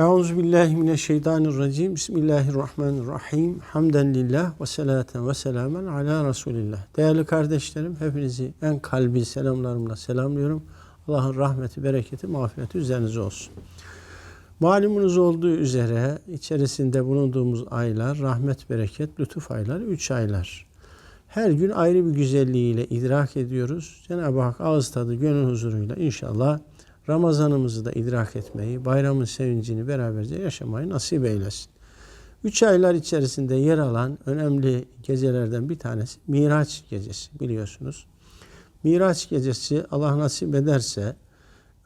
Euzu billahi mineşşeytanirracim. Bismillahirrahmanirrahim. Hamden lillah ve salaten ve selamen ala Resulillah. Değerli kardeşlerim, hepinizi en kalbi selamlarımla selamlıyorum. Allah'ın rahmeti, bereketi, mağfireti üzerinize olsun. Malumunuz olduğu üzere içerisinde bulunduğumuz aylar, rahmet, bereket, lütuf ayları, üç aylar. Her gün ayrı bir güzelliğiyle idrak ediyoruz. Cenab-ı Hak ağız tadı, gönül huzuruyla inşallah Ramazanımızı da idrak etmeyi, bayramın sevincini beraberce yaşamayı nasip eylesin. Üç aylar içerisinde yer alan önemli gecelerden bir tanesi Miraç gecesi biliyorsunuz. Miraç gecesi Allah nasip ederse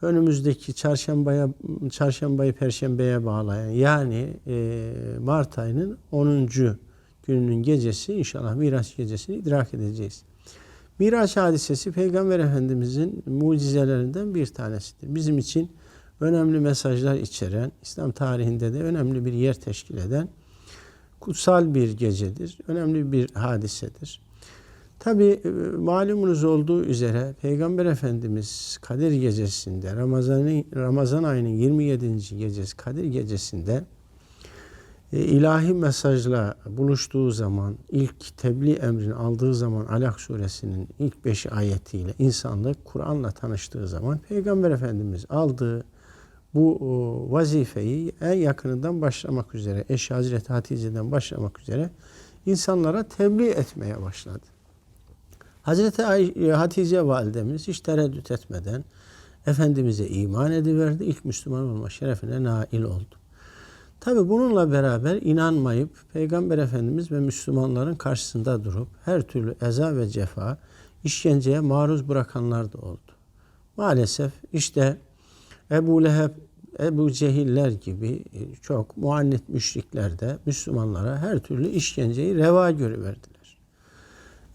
önümüzdeki çarşambaya çarşambayı perşembeye bağlayan yani e, Mart ayının 10. gününün gecesi inşallah Miraç gecesini idrak edeceğiz. Miraç hadisesi Peygamber Efendimizin mucizelerinden bir tanesidir. Bizim için önemli mesajlar içeren, İslam tarihinde de önemli bir yer teşkil eden kutsal bir gecedir. Önemli bir hadisedir. Tabi malumunuz olduğu üzere Peygamber Efendimiz Kadir Gecesi'nde Ramazan, Ramazan ayının 27. gecesi Kadir Gecesi'nde e, ilahi mesajla buluştuğu zaman, ilk tebliğ emrini aldığı zaman Alak suresinin ilk beş ayetiyle insanlık Kur'an'la tanıştığı zaman Peygamber Efendimiz aldığı bu vazifeyi en yakınından başlamak üzere, eşi Hazreti Hatice'den başlamak üzere insanlara tebliğ etmeye başladı. Hazreti Hatice validemiz hiç tereddüt etmeden Efendimiz'e iman ediverdi. İlk Müslüman olma şerefine nail oldu. Tabi bununla beraber inanmayıp Peygamber Efendimiz ve Müslümanların karşısında durup her türlü eza ve cefa, işkenceye maruz bırakanlar da oldu. Maalesef işte Ebu Leheb, Ebu Cehiller gibi çok muannit müşrikler de Müslümanlara her türlü işkenceyi reva görüverdiler.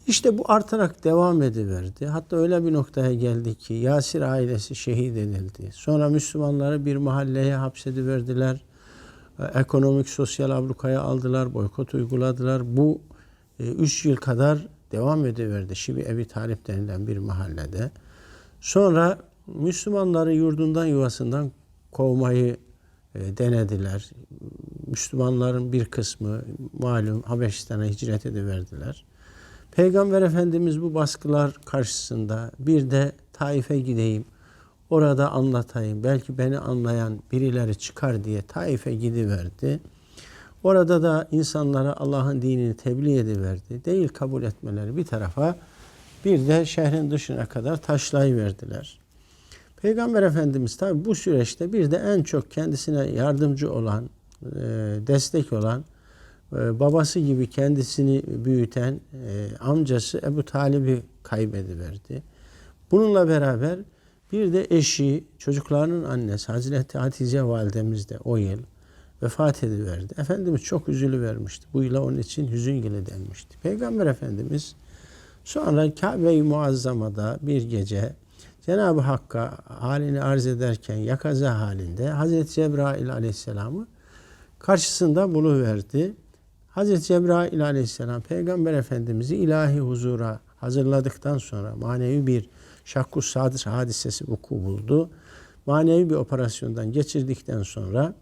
İşte bu artarak devam ediverdi. Hatta öyle bir noktaya geldi ki Yasir ailesi şehit edildi. Sonra Müslümanları bir mahalleye hapsediverdiler ekonomik sosyal ablukaya aldılar, boykot uyguladılar. Bu e, üç yıl kadar devam ediverdi Şibi Ebi Talip denilen bir mahallede. Sonra Müslümanları yurdundan yuvasından kovmayı e, denediler. Müslümanların bir kısmı malum Habeşistan'a hicret ediverdiler. Peygamber Efendimiz bu baskılar karşısında bir de Taif'e gideyim, Orada anlatayım. Belki beni anlayan birileri çıkar diye Taif'e gidiverdi. Orada da insanlara Allah'ın dinini tebliğ ediverdi. Değil kabul etmeleri bir tarafa bir de şehrin dışına kadar taşlayıverdiler. Peygamber Efendimiz tabi bu süreçte bir de en çok kendisine yardımcı olan, e, destek olan, e, babası gibi kendisini büyüten e, amcası Ebu Talib'i kaybediverdi. Bununla beraber bir de eşi, çocuklarının annesi Hazreti Hatice validemiz de o yıl vefat ediverdi. Efendimiz çok üzülü vermişti. Bu yıla onun için hüzün yılı denmişti. Peygamber Efendimiz sonra Kabe-i Muazzama'da bir gece Cenab-ı Hakk'a halini arz ederken yakaza halinde Hazreti Cebrail aleyhisselamı karşısında buluverdi. Hazreti Cebrail aleyhisselam Peygamber Efendimiz'i ilahi huzura hazırladıktan sonra manevi bir Şakku Sadır hadisesi vuku buldu. Manevi bir operasyondan geçirdikten sonra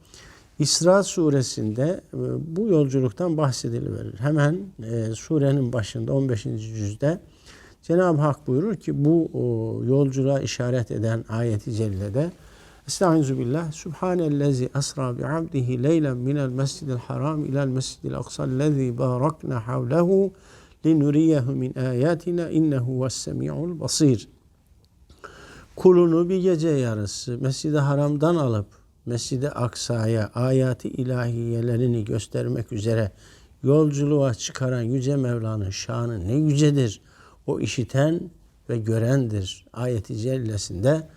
İsra suresinde e, bu yolculuktan bahsediliverir. Hemen e, surenin başında 15. cüzde Cenab-ı Hak buyurur ki bu yolculuğa işaret eden ayeti cellede Estaizu billah Subhanellezi asra bi abdihi leylen minel mescidil haram ilel mescidil aksallezi barakna havlehu linuriyehu min ayatina innehu vessemi'ul basir kulunu bir gece yarısı Mescid-i Haram'dan alıp Mescid-i Aksa'ya ayati ilahiyelerini göstermek üzere yolculuğa çıkaran Yüce Mevla'nın şanı ne yücedir. O işiten ve görendir. Ayeti cellesinde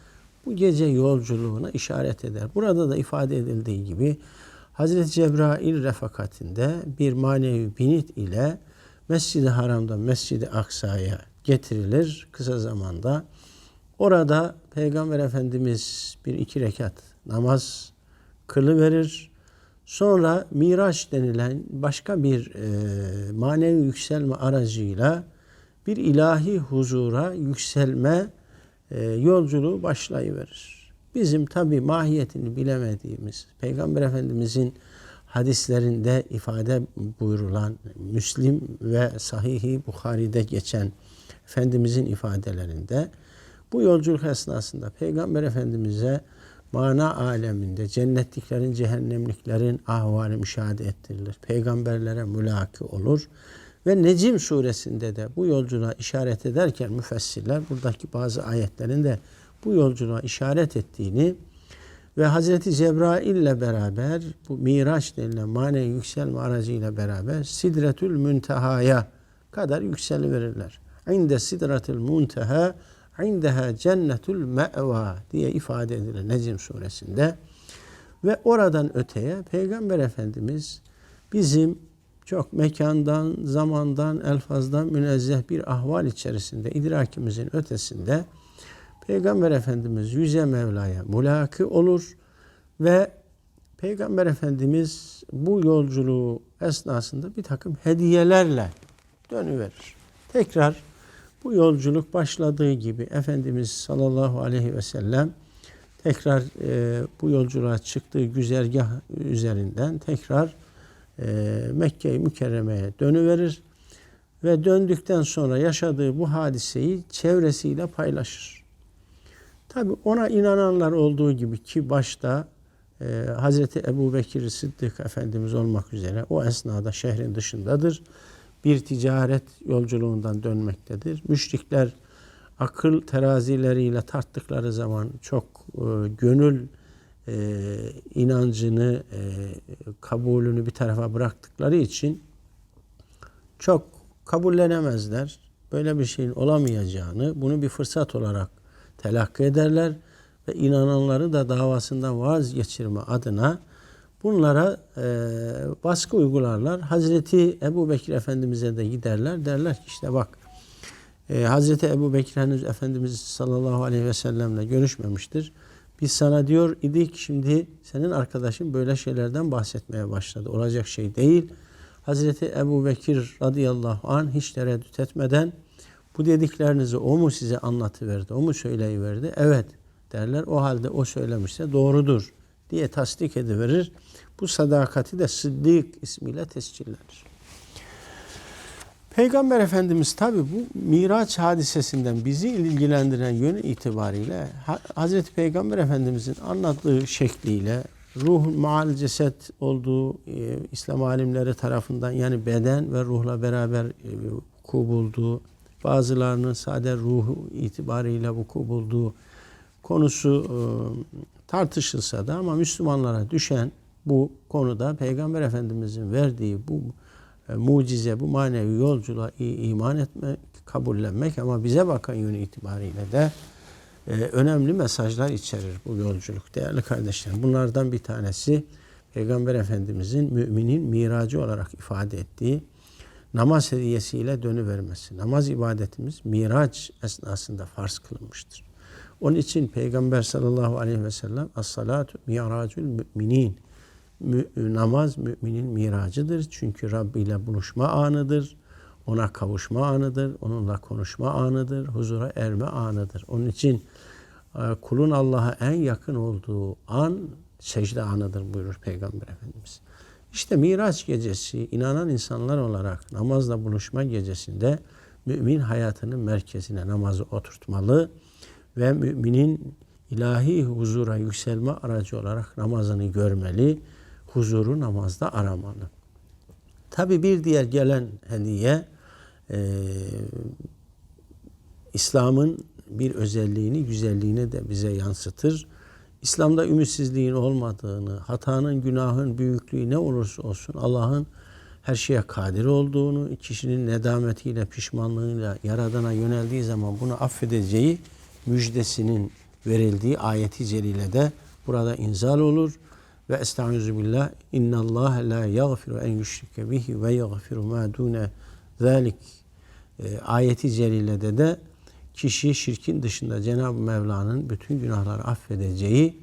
bu gece yolculuğuna işaret eder. Burada da ifade edildiği gibi Hazreti Cebrail refakatinde bir manevi binit ile Mescid-i Haram'dan Mescid-i Aksa'ya getirilir kısa zamanda. Orada Peygamber Efendimiz bir iki rekat namaz kılıverir. Sonra Miraç denilen başka bir e, manevi yükselme aracıyla bir ilahi huzura yükselme e, yolculuğu başlayıverir. Bizim tabi mahiyetini bilemediğimiz, Peygamber Efendimizin hadislerinde ifade buyurulan Müslim ve Sahihi Bukhari'de geçen Efendimizin ifadelerinde bu yolculuk esnasında Peygamber Efendimiz'e mana aleminde cennetliklerin, cehennemliklerin ahvali müşahede ettirilir. Peygamberlere mülaki olur. Ve Necim suresinde de bu yolculuğa işaret ederken müfessirler buradaki bazı ayetlerin de bu yolculuğa işaret ettiğini ve Hazreti Cebrail ile beraber bu Miraç denilen manevi yükselme aracıyla beraber Sidretül Münteha'ya kadar yükseliverirler. İnde Sidretül Munteha indeha cennetül me'va diye ifade edilir Necim suresinde. Ve oradan öteye Peygamber Efendimiz bizim çok mekandan, zamandan, elfazdan münezzeh bir ahval içerisinde, idrakimizin ötesinde Peygamber Efendimiz yüce Mevla'ya mulaki olur ve Peygamber Efendimiz bu yolculuğu esnasında bir takım hediyelerle dönüverir. Tekrar bu yolculuk başladığı gibi Efendimiz sallallahu aleyhi ve sellem tekrar e, bu yolculuğa çıktığı güzergah üzerinden tekrar e, Mekke-i Mükerreme'ye dönüverir ve döndükten sonra yaşadığı bu hadiseyi çevresiyle paylaşır. Tabi ona inananlar olduğu gibi ki başta e, Hazreti Ebu Bekir Sıddık Efendimiz olmak üzere o esnada şehrin dışındadır. Bir ticaret yolculuğundan dönmektedir. Müşrikler akıl terazileriyle tarttıkları zaman çok e, gönül e, inancını, e, kabulünü bir tarafa bıraktıkları için çok kabullenemezler. Böyle bir şeyin olamayacağını, bunu bir fırsat olarak telakki ederler ve inananları da davasından vazgeçirme adına bunlara e, baskı uygularlar. Hazreti Ebu Bekir Efendimiz'e de giderler. Derler ki işte bak e, Hazreti Ebu Bekir henüz Efendimiz sallallahu aleyhi ve sellemle görüşmemiştir. Biz sana diyor idik şimdi senin arkadaşın böyle şeylerden bahsetmeye başladı. Olacak şey değil. Hazreti Ebu Bekir radıyallahu anh hiç tereddüt etmeden bu dediklerinizi o mu size anlatıverdi, o mu söyleyiverdi? Evet derler. O halde o söylemişse doğrudur diye tasdik ediverir. Bu sadakati de Sıddık ismiyle tescillenir. Peygamber Efendimiz tabi bu Miraç hadisesinden bizi ilgilendiren yönü itibariyle Hazreti Peygamber Efendimizin anlattığı şekliyle ruh maal ceset olduğu e, İslam alimleri tarafından yani beden ve ruhla beraber e, vuku bulduğu bazılarının sade ruhu itibariyle vuku bulduğu konusu e, tartışılsa da ama Müslümanlara düşen bu konuda Peygamber Efendimizin verdiği bu e, mucize, bu manevi yolculuğa iman etmek, kabullenmek ama bize bakan yönü itibariyle de e, önemli mesajlar içerir bu yolculuk değerli kardeşlerim. Bunlardan bir tanesi Peygamber Efendimizin müminin miracı olarak ifade ettiği namaz hediyesiyle dönüvermesi. Namaz ibadetimiz miraç esnasında farz kılınmıştır. Onun için Peygamber sallallahu aleyhi ve sellem as-salatu miracül müminin namaz müminin miracıdır. Çünkü Rabbi ile buluşma anıdır. Ona kavuşma anıdır. Onunla konuşma anıdır. Huzura erme anıdır. Onun için e, kulun Allah'a en yakın olduğu an secde anıdır buyurur Peygamber Efendimiz. İşte Miraç gecesi inanan insanlar olarak namazla buluşma gecesinde mümin hayatının merkezine namazı oturtmalı ve müminin ilahi huzura yükselme aracı olarak namazını görmeli, huzuru namazda aramalı. Tabi bir diğer gelen hediye e, İslam'ın bir özelliğini, güzelliğini de bize yansıtır. İslam'da ümitsizliğin olmadığını, hatanın, günahın büyüklüğü ne olursa olsun Allah'ın her şeye kadir olduğunu, kişinin nedametiyle, pişmanlığıyla Yaradan'a yöneldiği zaman bunu affedeceği müjdesinin verildiği ayeti celile de burada inzal olur. Ve estaizu billah inna Allah la yaghfiru en yushrike bihi ve yaghfiru ma dune zalik. E, ayeti celilede de kişi şirkin dışında Cenab-ı Mevla'nın bütün günahları affedeceği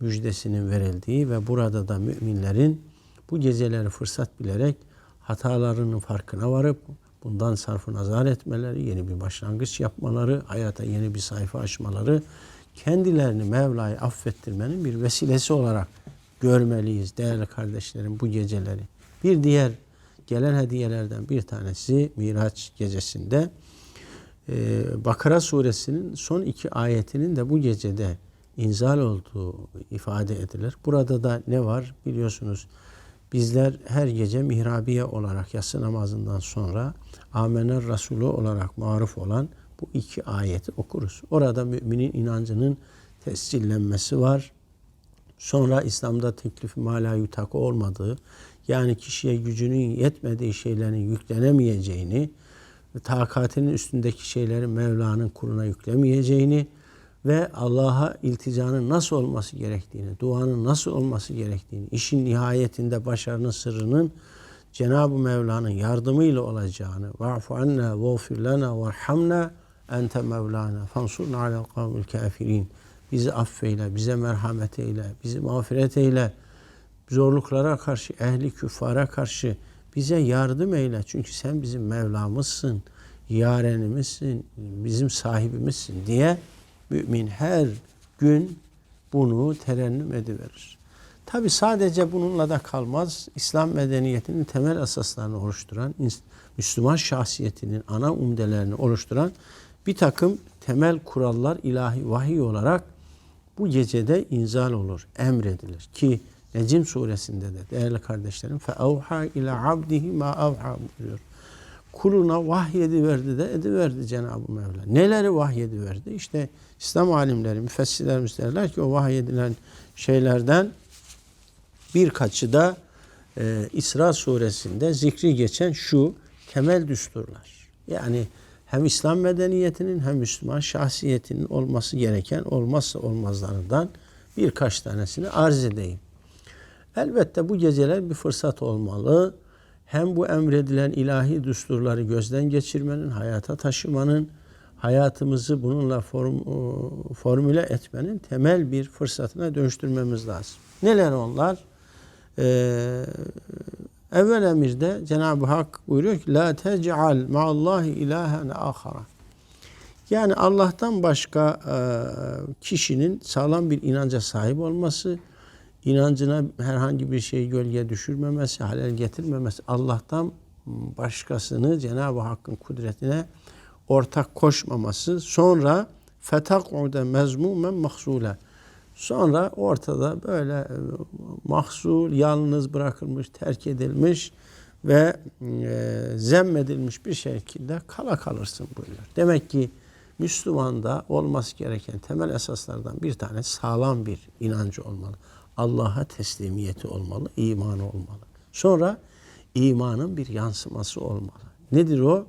müjdesinin verildiği ve burada da müminlerin bu geceleri fırsat bilerek hatalarının farkına varıp bundan sarfı nazar etmeleri, yeni bir başlangıç yapmaları, hayata yeni bir sayfa açmaları kendilerini Mevla'yı affettirmenin bir vesilesi olarak görmeliyiz değerli kardeşlerim bu geceleri. Bir diğer gelen hediyelerden bir tanesi Miraç gecesinde e, Bakara suresinin son iki ayetinin de bu gecede inzal olduğu ifade edilir. Burada da ne var biliyorsunuz bizler her gece mihrabiye olarak yatsı namazından sonra Amener Resulü olarak maruf olan bu iki ayeti okuruz. Orada müminin inancının tescillenmesi var. Sonra İslam'da teklif mala yutak olmadığı, yani kişiye gücünün yetmediği şeylerin yüklenemeyeceğini, takatinin üstündeki şeyleri Mevla'nın kuluna yüklemeyeceğini ve Allah'a ilticanın nasıl olması gerektiğini, duanın nasıl olması gerektiğini, işin nihayetinde başarının sırrının Cenab-ı Mevla'nın yardımıyla olacağını va'fu anna ve'fir lana ve'hamna ente Mevlana fansurna alel kavmil kafirin. Bizi affeyle, bize merhamet eyle, bizi mağfiret eyle. Zorluklara karşı, ehli küffara karşı bize yardım eyle. Çünkü sen bizim Mevlamızsın, yarenimizsin, bizim sahibimizsin diye mümin her gün bunu terennüm ediverir. Tabi sadece bununla da kalmaz. İslam medeniyetinin temel esaslarını oluşturan, Müslüman şahsiyetinin ana umdelerini oluşturan bir takım temel kurallar ilahi vahiy olarak bu gecede inzal olur, emredilir. Ki Necim suresinde de değerli kardeşlerim fe evha ila abdihi ma evha buyuruyor. Kuluna vahyedi verdi de ediverdi Cenab-ı Mevla. Neleri vahyedi verdi? İşte İslam alimleri, müfessirlerimiz derler ki o vahyedilen şeylerden birkaçı da e, İsra suresinde zikri geçen şu temel düsturlar. Yani hem İslam medeniyetinin hem Müslüman şahsiyetinin olması gereken olmazsa olmazlarından birkaç tanesini arz edeyim. Elbette bu geceler bir fırsat olmalı. Hem bu emredilen ilahi düsturları gözden geçirmenin, hayata taşımanın, hayatımızı bununla form, formüle etmenin temel bir fırsatına dönüştürmemiz lazım. Neler onlar? Ee, evvel emirde Cenab-ı Hak buyuruyor ki La tec'al ma'allahi ilahen ahara. Yani Allah'tan başka e, kişinin sağlam bir inanca sahip olması, inancına herhangi bir şey gölge düşürmemesi, halel getirmemesi, Allah'tan başkasını Cenab-ı Hakk'ın kudretine ortak koşmaması, sonra fetak'ude mezmumen mahsule. Sonra ortada böyle e, mahsul, yalnız bırakılmış, terk edilmiş ve e, zemmedilmiş bir şekilde kala kalırsın buyuruyor. Demek ki Müslümanda olması gereken temel esaslardan bir tane sağlam bir inancı olmalı. Allah'a teslimiyeti olmalı, imanı olmalı. Sonra imanın bir yansıması olmalı. Nedir o?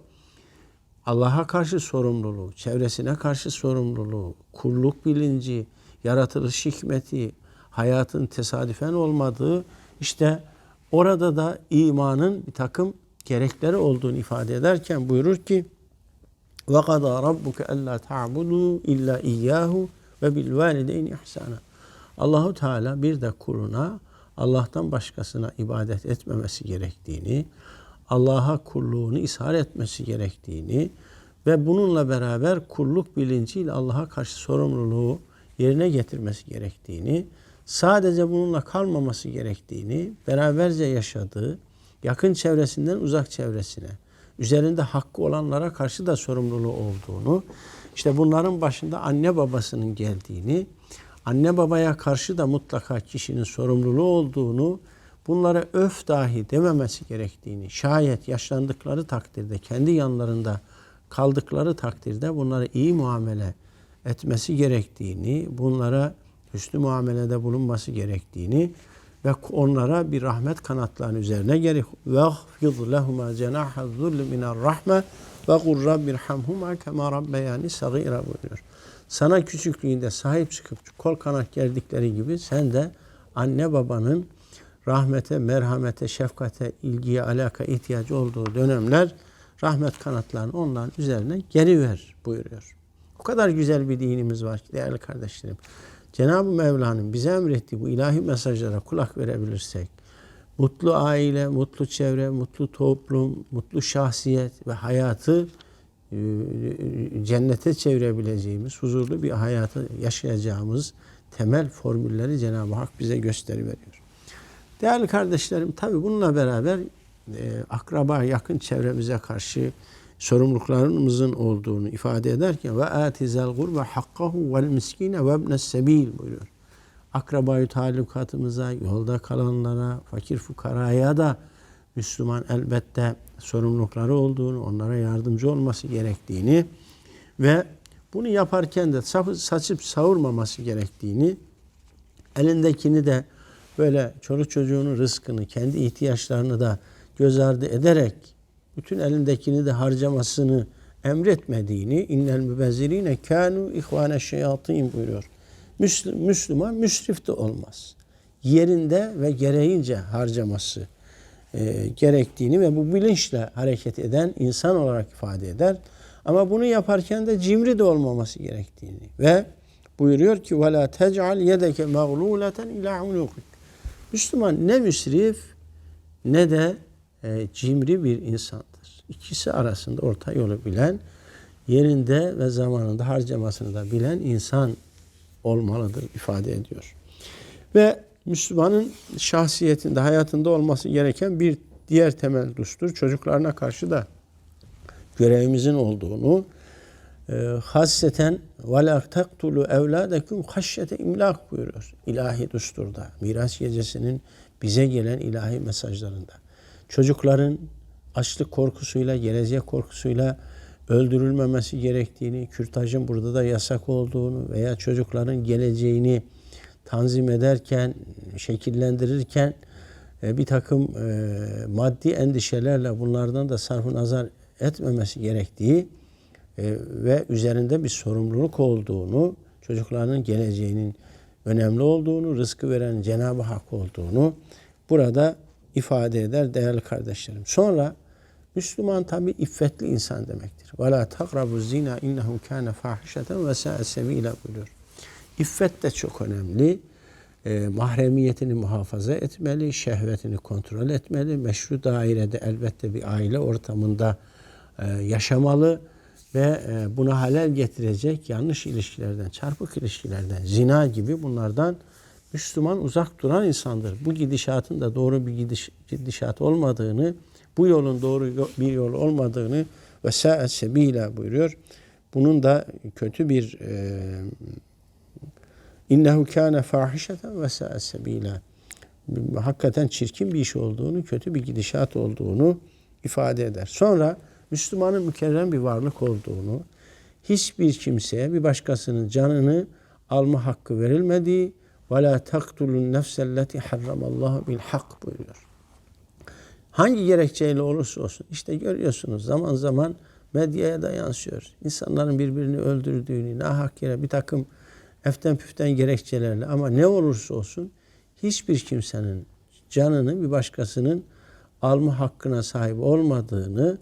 Allah'a karşı sorumluluğu, çevresine karşı sorumluluğu, kulluk bilinci, yaratılış hikmeti, hayatın tesadüfen olmadığı işte orada da imanın bir takım gerekleri olduğunu ifade ederken buyurur ki ellâ ta'budu illa iyyahu ve bil valideyni ihsana. Allahu Teala bir de kuluna Allah'tan başkasına ibadet etmemesi gerektiğini, Allah'a kulluğunu ishar etmesi gerektiğini ve bununla beraber kulluk bilinciyle Allah'a karşı sorumluluğu yerine getirmesi gerektiğini, sadece bununla kalmaması gerektiğini, beraberce yaşadığı, yakın çevresinden uzak çevresine, üzerinde hakkı olanlara karşı da sorumluluğu olduğunu, işte bunların başında anne babasının geldiğini, anne babaya karşı da mutlaka kişinin sorumluluğu olduğunu, bunlara öf dahi dememesi gerektiğini, şayet yaşlandıkları takdirde, kendi yanlarında kaldıkları takdirde bunlara iyi muamele etmesi gerektiğini, bunlara hüsnü muamelede bulunması gerektiğini ve onlara bir rahmet kanatlarının üzerine gerek hfid lehuma cenaha zulli minar rahme ve kur rabbirhamhuma kema rabbeyani sagira buyuruyor. Sana küçüklüğünde sahip çıkıp kol kanat gerdikleri gibi sen de anne babanın rahmete, merhamete, şefkate, ilgiye, alaka ihtiyacı olduğu dönemler rahmet kanatlarını onların üzerine geri ver buyuruyor. O kadar güzel bir dinimiz var ki değerli kardeşlerim. Cenab-ı Mevla'nın bize emrettiği bu ilahi mesajlara kulak verebilirsek, mutlu aile, mutlu çevre, mutlu toplum, mutlu şahsiyet ve hayatı e, cennete çevirebileceğimiz, huzurlu bir hayatı yaşayacağımız temel formülleri Cenab-ı Hak bize gösteriveriyor. Değerli kardeşlerim, tabi bununla beraber e, akraba, yakın çevremize karşı sorumluluklarımızın olduğunu ifade ederken ve atizel gurbe hakkahu vel miskine ve sebil buyuruyor. Akrabayı talukatımıza, yolda kalanlara, fakir fukaraya da Müslüman elbette sorumlulukları olduğunu, onlara yardımcı olması gerektiğini ve bunu yaparken de saçıp savurmaması gerektiğini, elindekini de böyle çoluk çocuğunun rızkını, kendi ihtiyaçlarını da göz ardı ederek bütün elindekini de harcamasını emretmediğini innel mübezzirine kanu ihvane şeyatin buyuruyor. Müslüman müsrif de olmaz. Yerinde ve gereğince harcaması e, gerektiğini ve bu bilinçle hareket eden insan olarak ifade eder. Ama bunu yaparken de cimri de olmaması gerektiğini ve buyuruyor ki وَلَا تَجْعَلْ يَدَكَ مَغْلُولَةً اِلَى عُنُوقِكَ Müslüman ne müsrif ne de e, cimri bir insandır. İkisi arasında orta yolu bilen, yerinde ve zamanında harcamasını da bilen insan olmalıdır ifade ediyor. Ve Müslümanın şahsiyetinde, hayatında olması gereken bir diğer temel dustur çocuklarına karşı da görevimizin olduğunu e, hasseten وَلَا تَقْتُلُوا اَوْلَادَكُمْ خَشْيَةَ imlak buyuruyor. İlahi dusturda, miras gecesinin bize gelen ilahi mesajlarında. Çocukların açlık korkusuyla, gelecek korkusuyla öldürülmemesi gerektiğini, kürtajın burada da yasak olduğunu veya çocukların geleceğini tanzim ederken, şekillendirirken e, bir takım e, maddi endişelerle bunlardan da sarfı nazar etmemesi gerektiği e, ve üzerinde bir sorumluluk olduğunu, çocuklarının geleceğinin önemli olduğunu, rızkı veren Cenab-ı Hak olduğunu burada ifade eder değerli kardeşlerim. Sonra Müslüman tabi iffetli insan demektir. La takrabu zina kana fahişeten ve sa'a sebila buyuruyor. İffet de çok önemli. E, mahremiyetini muhafaza etmeli, şehvetini kontrol etmeli. Meşru dairede elbette bir aile ortamında e, yaşamalı ve e, buna halel getirecek yanlış ilişkilerden, çarpık ilişkilerden, zina gibi bunlardan Müslüman uzak duran insandır. Bu gidişatın da doğru bir gidiş, gidişat olmadığını, bu yolun doğru bir yol olmadığını ve sa'et sebila buyuruyor. Bunun da kötü bir e, innehu kâne fahişeten ve sa'et sebila hakikaten çirkin bir iş olduğunu, kötü bir gidişat olduğunu ifade eder. Sonra Müslümanın mükerrem bir varlık olduğunu, hiçbir kimseye bir başkasının canını alma hakkı verilmediği ve la taktulun nefselleti harramallahu bil hak buyuruyor. Hangi gerekçeyle olursa olsun işte görüyorsunuz zaman zaman medyaya da yansıyor. İnsanların birbirini öldürdüğünü, nahak yere bir takım eften püften gerekçelerle ama ne olursa olsun hiçbir kimsenin canını bir başkasının alma hakkına sahip olmadığını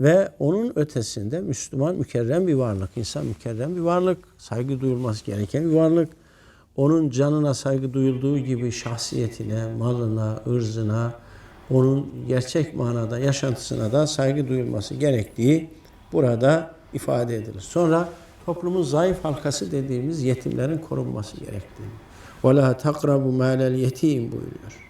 ve onun ötesinde Müslüman mükerrem bir varlık, insan mükerrem bir varlık, saygı duyulması gereken bir varlık Onun canına saygı duyulduğu gibi şahsiyetine, malına, ırzına, onun gerçek manada yaşantısına da saygı duyulması gerektiği burada ifade edilir. Sonra toplumun zayıf halkası dediğimiz yetimlerin korunması gerektiğini. وَلَا تَقْرَبُ مَالَ الْيَتِيمِ buyuruyor.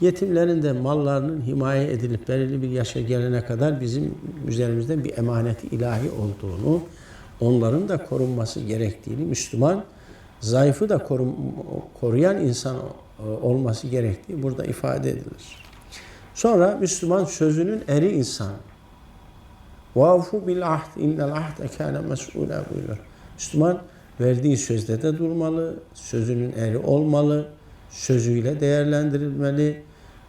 Yetimlerin de mallarının himaye edilip belirli bir yaşa gelene kadar bizim üzerimizde bir emaneti ilahi olduğunu, onların da korunması gerektiğini, Müslüman zayıfı da korum, koruyan insan olması gerektiği burada ifade edilir. Sonra Müslüman sözünün eri insan. Vafu bil ahd innel ahde kâne mes'ûlâ buyuruyor. Müslüman verdiği sözde de durmalı, sözünün eri olmalı, sözüyle değerlendirilmeli.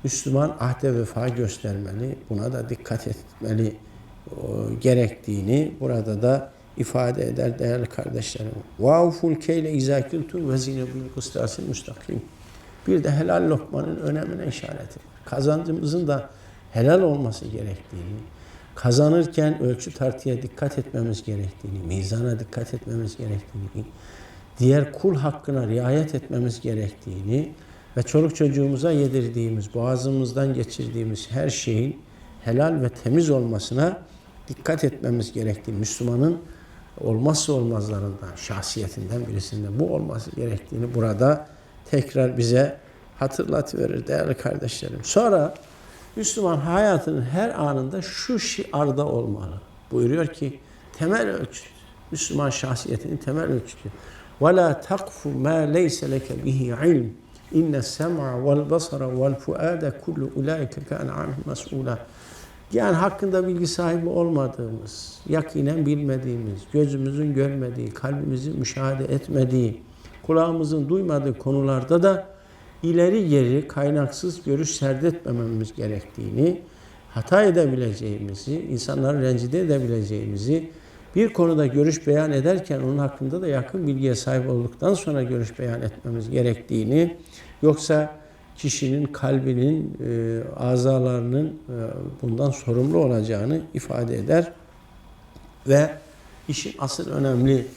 Müslüman ahde vefa göstermeli. Buna da dikkat etmeli gerektiğini burada da ifade eder değerli kardeşlerim. Vavful keyle izâkiltum ve zine bil kustasil müstakim. Bir de helal lokmanın önemine işareti. Kazancımızın da helal olması gerektiğini, kazanırken ölçü tartıya dikkat etmemiz gerektiğini, mizana dikkat etmemiz gerektiğini, diğer kul hakkına riayet etmemiz gerektiğini ve çoluk çocuğumuza yedirdiğimiz, boğazımızdan geçirdiğimiz her şeyin helal ve temiz olmasına dikkat etmemiz gerektiği Müslümanın olmazsa olmazlarından, şahsiyetinden birisinde bu olması gerektiğini burada tekrar bize hatırlatıverir değerli kardeşlerim. Sonra Müslüman hayatının her anında şu şiarda olmalı. Buyuruyor ki temel ölçüt, Müslüman şahsiyetinin temel ölçütü. وَلَا تَقْفُ مَا لَيْسَ لَكَ بِهِ عِلْمٍ اِنَّ السَّمْعَ وَالْبَصَرَ وَالْفُؤَادَ كُلُّ اُولَٰئِكَ كَانَ عَنْهُ مَسْئُولًا yani hakkında bilgi sahibi olmadığımız, yakinen bilmediğimiz, gözümüzün görmediği, kalbimizin müşahede etmediği, kulağımızın duymadığı konularda da ileri geri kaynaksız görüş serdetmememiz gerektiğini, hata edebileceğimizi, insanları rencide edebileceğimizi, bir konuda görüş beyan ederken onun hakkında da yakın bilgiye sahip olduktan sonra görüş beyan etmemiz gerektiğini, yoksa kişinin kalbinin, e, azalarının e, bundan sorumlu olacağını ifade eder. Ve işin asıl önemli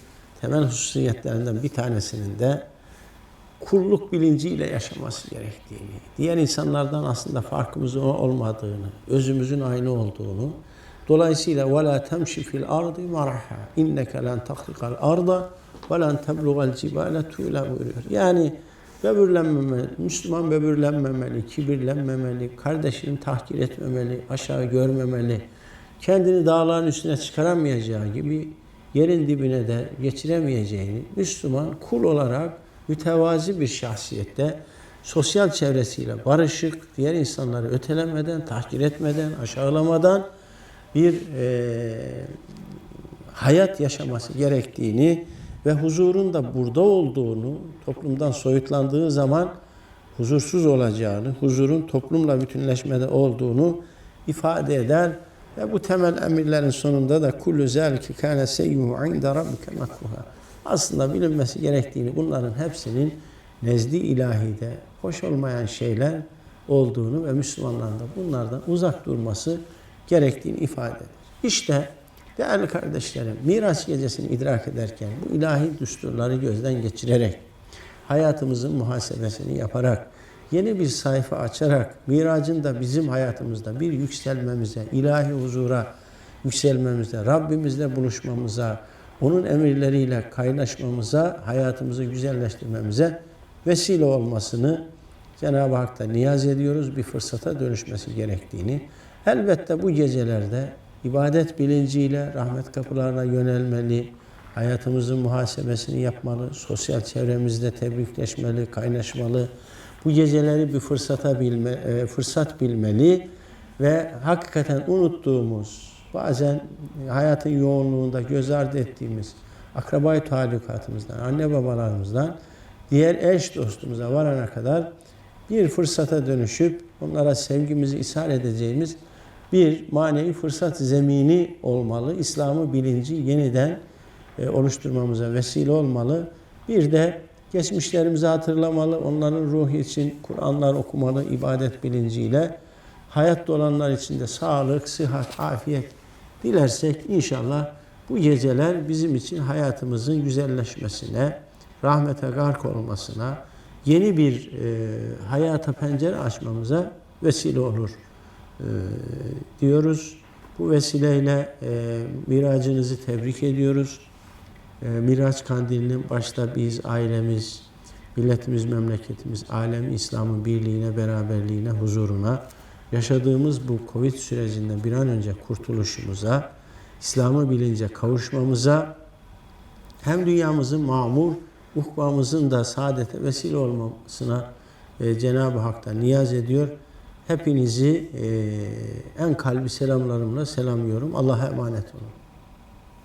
temel hususiyetlerinden bir tanesinin de kulluk bilinciyle yaşaması gerektiğini, diğer insanlardan aslında farkımızın olmadığını, özümüzün aynı olduğunu, dolayısıyla وَلَا تَمْشِ فِي الْاَرْضِ مَرَحًا اِنَّكَ لَنْ تَخْلِقَ الْاَرْضَ وَلَنْ تَبْلُغَ الْجِبَالَ تُولَ buyuruyor. Yani böbürlenmemeli, Müslüman böbürlenmemeli, kibirlenmemeli, kardeşini tahkir etmemeli, aşağı görmemeli, kendini dağların üstüne çıkaramayacağı gibi yerin dibine de geçiremeyeceğini Müslüman kul olarak mütevazi bir şahsiyette sosyal çevresiyle barışık, diğer insanları ötelemeden, tahkir etmeden, aşağılamadan bir e, hayat yaşaması gerektiğini ve huzurun da burada olduğunu, toplumdan soyutlandığı zaman huzursuz olacağını, huzurun toplumla bütünleşmede olduğunu ifade eder. Ve bu temel emirlerin sonunda da kullu zâlike kâne seyyuhu inde rabbike makruha. Aslında bilinmesi gerektiğini bunların hepsinin nezdi ilahide hoş olmayan şeyler olduğunu ve Müslümanların da bunlardan uzak durması gerektiğini ifade eder. İşte değerli kardeşlerim Miraç gecesini idrak ederken bu ilahi düsturları gözden geçirerek hayatımızın muhasebesini yaparak yeni bir sayfa açarak miracın da bizim hayatımızda bir yükselmemize, ilahi huzura yükselmemize, Rabbimizle buluşmamıza, onun emirleriyle kaynaşmamıza, hayatımızı güzelleştirmemize vesile olmasını Cenab-ı Hak'ta niyaz ediyoruz. Bir fırsata dönüşmesi gerektiğini. Elbette bu gecelerde ibadet bilinciyle rahmet kapılarına yönelmeli, hayatımızın muhasebesini yapmalı, sosyal çevremizde tebrikleşmeli, kaynaşmalı. Bu geceleri bir fırsata bilme, e, fırsat bilmeli ve hakikaten unuttuğumuz, bazen hayatın yoğunluğunda göz ardı ettiğimiz akrabayı talukatımızdan, anne babalarımızdan diğer eş dostumuza varana kadar bir fırsata dönüşüp onlara sevgimizi ishal edeceğimiz bir manevi fırsat zemini olmalı. İslam'ı bilinci yeniden e, oluşturmamıza vesile olmalı. Bir de geçmişlerimizi hatırlamalı. Onların ruhu için Kur'anlar okumalı ibadet bilinciyle. Hayatta olanlar için de sağlık, sıhhat, afiyet dilersek inşallah bu geceler bizim için hayatımızın güzelleşmesine, rahmete gark olmasına, yeni bir e, hayata pencere açmamıza vesile olur e, diyoruz. Bu vesileyle e, miracınızı tebrik ediyoruz. E, Miraç kandilinin başta biz, ailemiz, milletimiz, memleketimiz, alem İslam'ın birliğine, beraberliğine, huzuruna, yaşadığımız bu Covid sürecinden bir an önce kurtuluşumuza, İslam'ı bilince kavuşmamıza, hem dünyamızın mamur, uhbamızın da saadete vesile olmasına e, Cenab-ı Hak'tan niyaz ediyor. Hepinizi en kalbi selamlarımla selamlıyorum. Allah'a emanet olun.